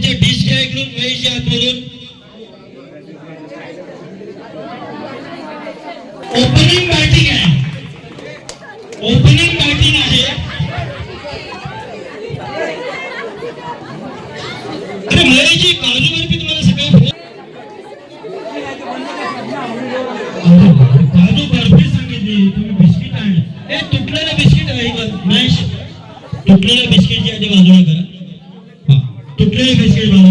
बर्फीच्या dish घ्या इकडून महेशच्या आतमधून ओपनिंग बॅटिंग आहे ओपनिंग এটা হয়ে গেছে বাবা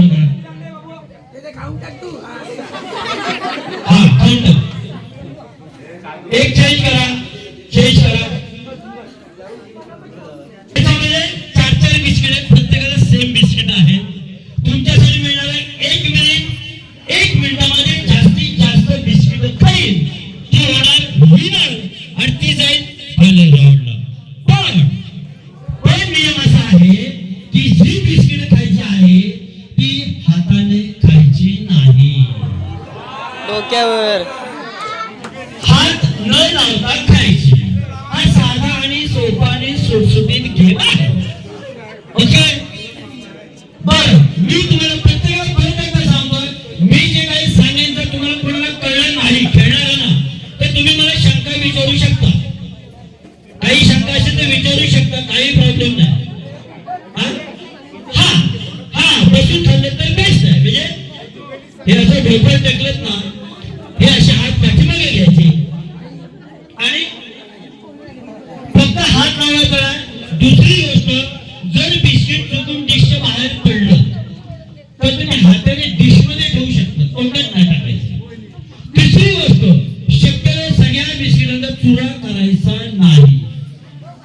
डोक्यावर. हात न लावता खायची. हा साधा आणि सोपा आणि सुटसुटीत गेम ओके? बर मी तुम्हाला प्रत्येकाला परत एकदा सांगतो मी जे काही सांगेन जर तुम्हाला कोणाला कळलं नाही खेळणार ना तर तुम्ही मला शंका विचारू शकता. काही शंका असेल तर विचारू शकता काही प्रॉब्लेम नाही. हा? हा हा बसून ठरले तर बेस्ट आहे. म्हणजे हे असं डोकं टेकलेत ना हे असे हात पाठीमागे घ्यायचे. आणि फक्त हात लावायचा दुसरी गोष्ट जर बिस्किट चुकून डिशच्या बाहेर पडलं तर तुम्ही हाताने डिशमध्ये ठेवू शकता. कोणत्याच नाही टाकायचं. तिसरी गोष्ट शक्यतो सगळ्या बिस्किटांचा चुरा करायचा नाही.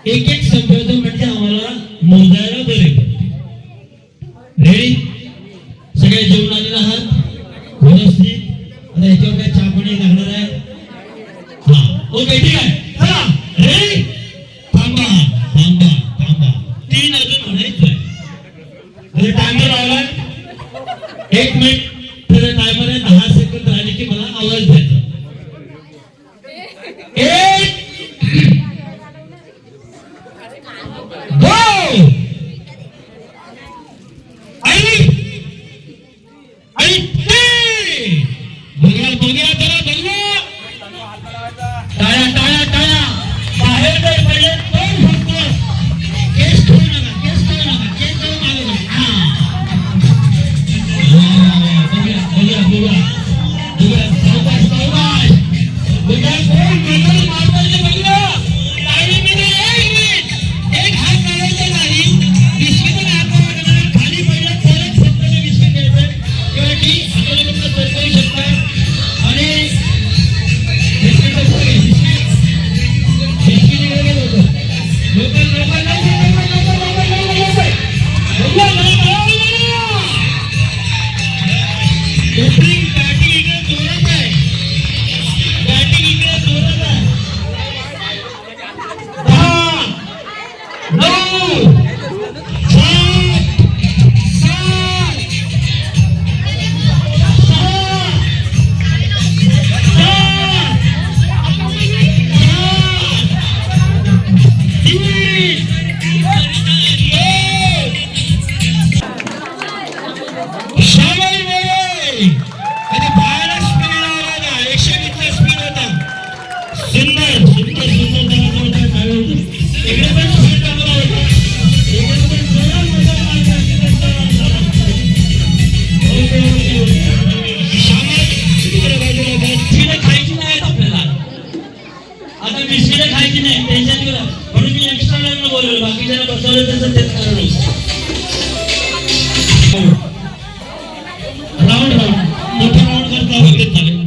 एक एक संपवतो म्हणजे आम्हाला मोजायला बरे पडते. रेडी सगळे जेवण आलेला आहात? त्याचं कारण राऊंड राऊंड मोठा राऊंड करता वगैरे चालेल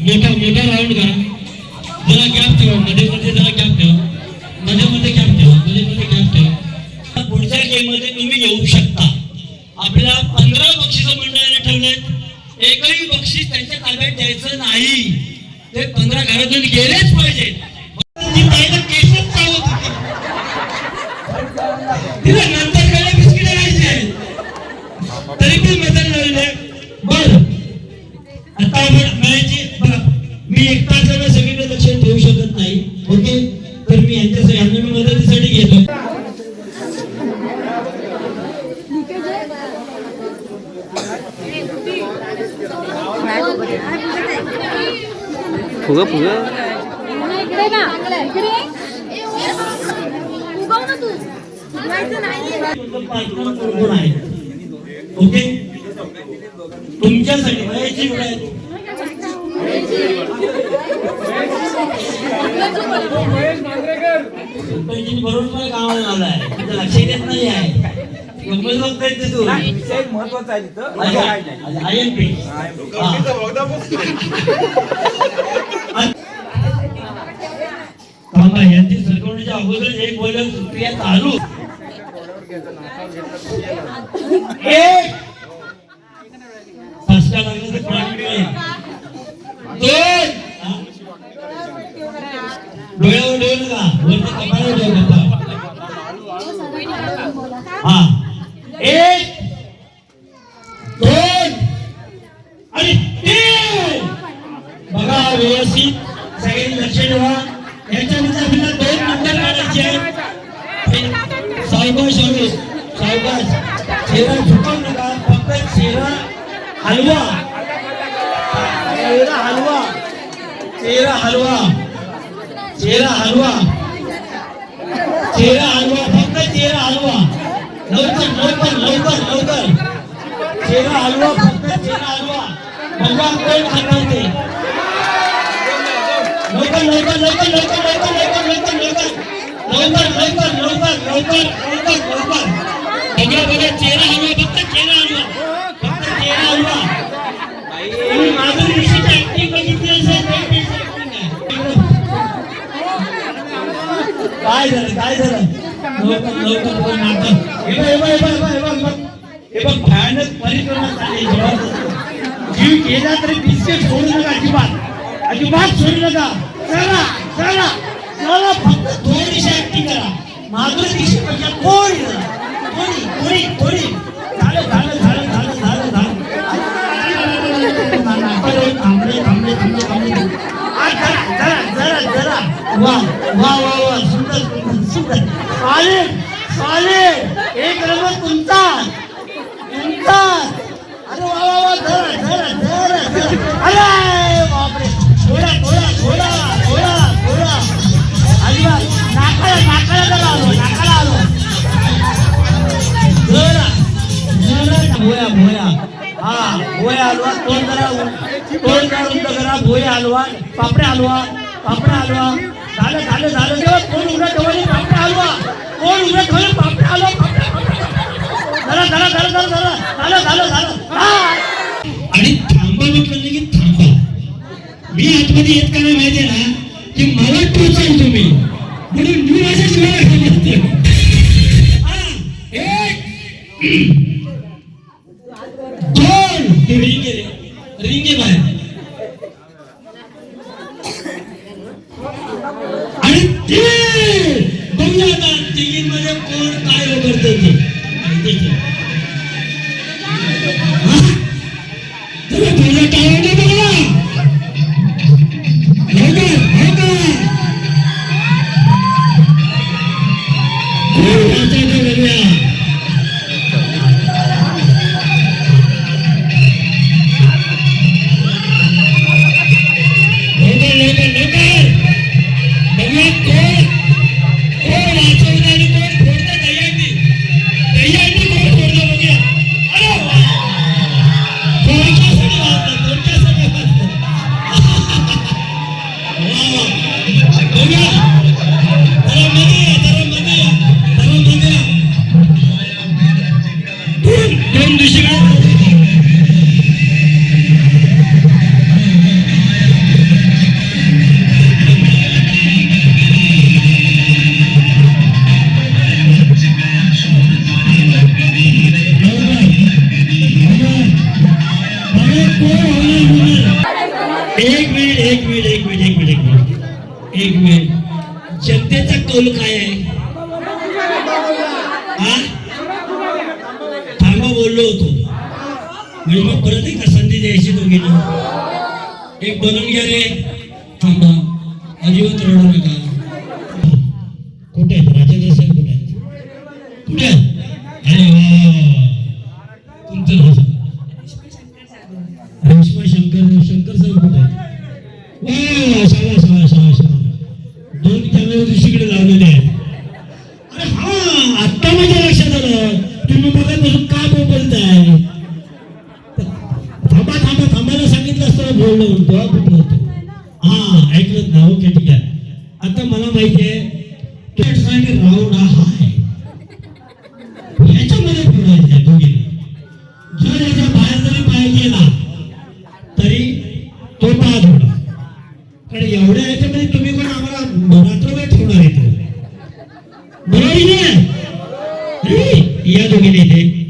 मोठा मोठा राऊंड करा जरा गॅप ठेवा मध्ये मध्ये जरा गॅप ठेवा मध्ये मध्ये गॅप ठेवा मध्ये मध्ये गॅप ठेवा पुढच्या गेममध्ये तुम्ही येऊ शकता आपल्या पंधरा बक्षीस मंडळाने ठेवलेत एकही बक्षीस त्यांच्या ताब्यात द्यायचं नाही. ते पंधरा घरातून गेलेच पाहिजेत. तिला नाश्ता खायला बिस्किट खायची तरी पण मदत लागले बर. आता आपण म्हणायची बघा मी एकटा असल्यामुळे सगळीकडे लक्ष ठेवू शकत नाही. ओके? तर मी यांच्यासाठी यांना ओके तुमच्यासाठी वयाची वेळ आहे. गावाला आला आहे. लक्ष देत नाही आहे. महत्वाचं आहे तिथं? आय एम पी यांची सरकवण्याच्या अगोदर एक बैल प्रक्रिया चालू. डोळ्यावर डोळ नका वरती कपाळावर नका हा एक दोन आणि तीन. बघा व्यवस्थित. सगळ्यांनी लक्ष ठेवा. सावकाश हवे सावकाश चेहरा झुकून नका. फक्त चेहरा हलवा. चेहरा हलवा. चेहरा हलवा. चेहरा हलवा. चेहरा हलवा. फक्त चेहरा हलवा. लवकर लवकर लवकर लवकर. चेहरा हलवा फक्त चेहरा हलवा. भगवान कोण खाते लवकर लवकर लवकर लवकर लवकर. लवकर लवकर लवकर लवकर लवकर लवकर. बघा बघा चेहरा हलवा फक्त चेहरा हलवा फक्त चेहरा हलवा तुम्ही माझं विषयी ऍक्टिंग बघितली असेल ते ते acting आहे. काय झालं काय झालं? लवकर लवकर कोण नाटक. हे बघ हे बघ हे बघ हे बघ, हे बघ. भयानक परिक्रमा झाली आहे जबरदस्त. जीव गेला तरी बिस्किट सोडू नका अजिबात. अजिबात सोडू नका. चला चला. चला फक्त थोडीशी ऍक्टिंग करा माधुरी दीक्षितपेक्षा थोडी जरा. थोडी थोडी थोडी झालं झालं झालं झालं झालं झालं. नाटक थांबले थांबले थांबले थांबले. आ, जरा जरा जरा जरा. वा वा वा वा. सुंदर सुंदर सुंदर. चालेल चालेल एक नंबर तुमचा. तुमचा. अरे वा वा वा. जरा जरा जरा जरा. हलवा कोण जरा तोंड जरा उंच करा भोया हलवा पापड्या हलवा पापड्या हलवा. झालं झालं झालं. तेव्हा कोण उघडा ठेवले? पापड्या हलवा. कोण उघडा ठेवले? पापड्या हलवा झालं झालं झालं झालं झालं झालं झालं. झालं आणि थांबा म्हटलं नाही की थांबा मी आतमध्ये येत का नाही माहितीये ना? की मला टोचाल तुम्ही. म्हणून मी माझ्या शिवाय मिनिट एक मिनिट एक मिनिट एक मिनिट एक मिनिट. एक मिनिट. जनतेचा कौल काय आहे? थांबा बोललो होतो. म्हणजे मग परत एकदा संधी द्यायची दोघींना एक बनवून घ्या रे. थांबा. अजिबात रडू नका. कारण एवढ्या याच्यामध्ये तुम्ही पण आम्हाला रात्रभर ठेवणार इथे बरोबर या दोघीने इथे.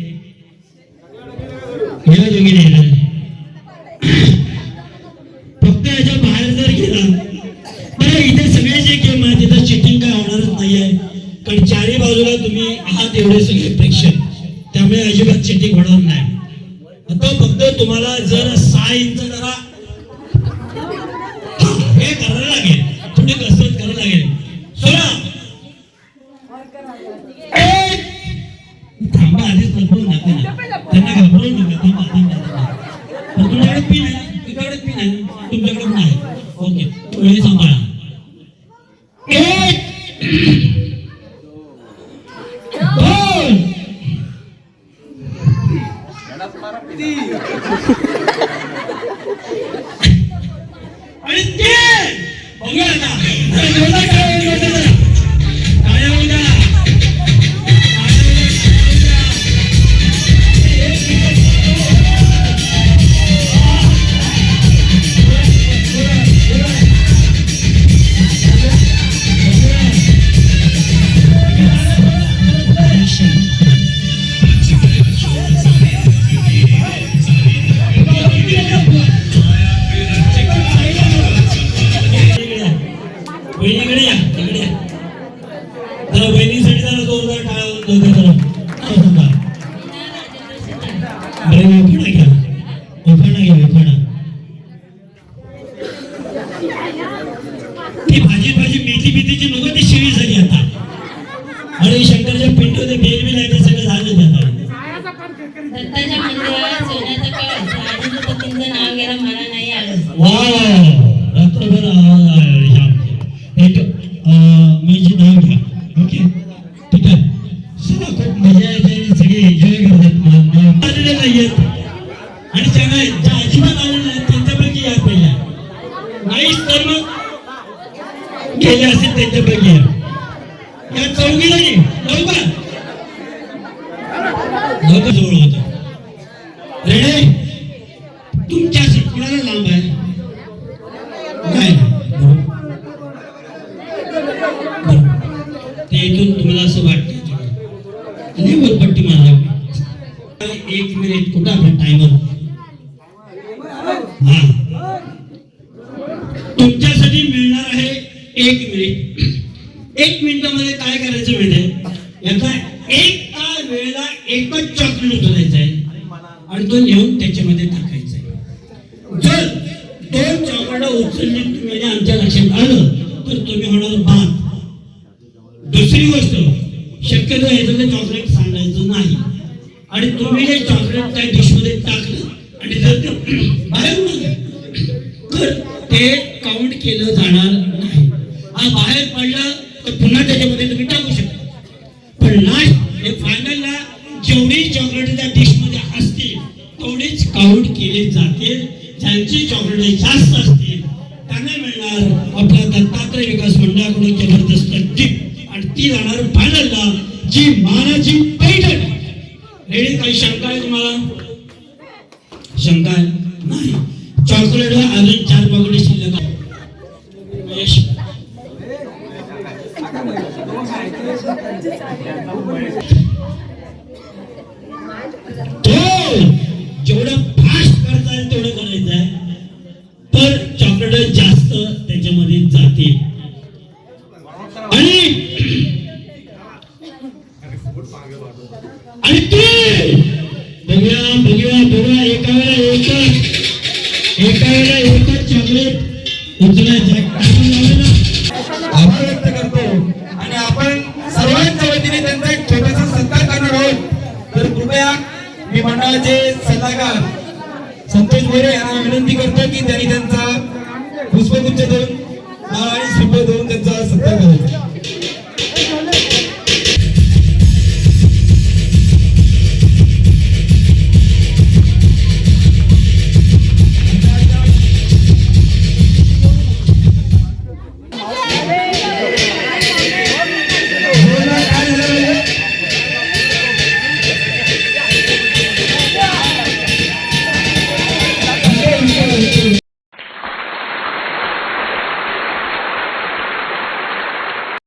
बहिणीकडे या इकडे या. बहिणीसाठी जरा जोरदार टाळ्या ते इथून तुम्हाला असं वाटतं आणि वरपट्टी मारला एक मिनिट कुठं आपला टायमर हा. तुमच्यासाठी मिळणार आहे एक मिनिट एक मिनिटामध्ये काय करायचं माहितीये याचा एक काळ वेळेला एकच चॉकलेट उचलायचं आहे. आणि तो नेऊन त्याच्यामध्ये टाकायचा आहे. जर दोन चॉकलेट उचलली तुम्ही आमच्या लक्षात आलं तर तुम्ही होणार दुसरी गोष्ट शक्यतो ह्याच्यातलं चॉकलेट सांडायचं नाही. आणि तुम्ही जे चॉकलेट त्या डिशमध्ये टाकलं आणि जर ते बाहेर तर ते काउंट केलं जाणार नाही. हा बाहेर पडलं तर पुन्हा त्याच्यामध्ये तुम्ही टाकू शकता. पण लास्ट हे फायनलला जेवढी चॉकलेट त्या डिशमध्ये असतील तेवढीच काउंट केले जातील ज्यांची चॉकलेट जास्त असतील त्यांना मिळणार आपल्या दत्तात्रय विकास मंडळाकडून जबरदस्त टीप ती जाणार फायनलला जी मानाची पैठण. रेडी काही शंका आहे तुम्हाला? शंका आहे? नाही. चॉकलेट अजून चार पकडे शिल्लक यश. जेवढं फास्ट करता येईल तेवढं करायचं आहे. तर चॉकलेट जास्त त्याच्यामध्ये जाते. आणि आणि ते! बघूया बघूया बघूया एका एकच. एका वेळेला एकच चॉकलेट उचलायचं आभार व्यक्त करतो. आणि आपण सर्वांच्या वतीने त्यांचा एक छोटासा सत्कार करणार आहोत. तर कृपया मी मंडळाचे सल्लागार संतोष मोरे यांना विनंती करतो की त्यांनी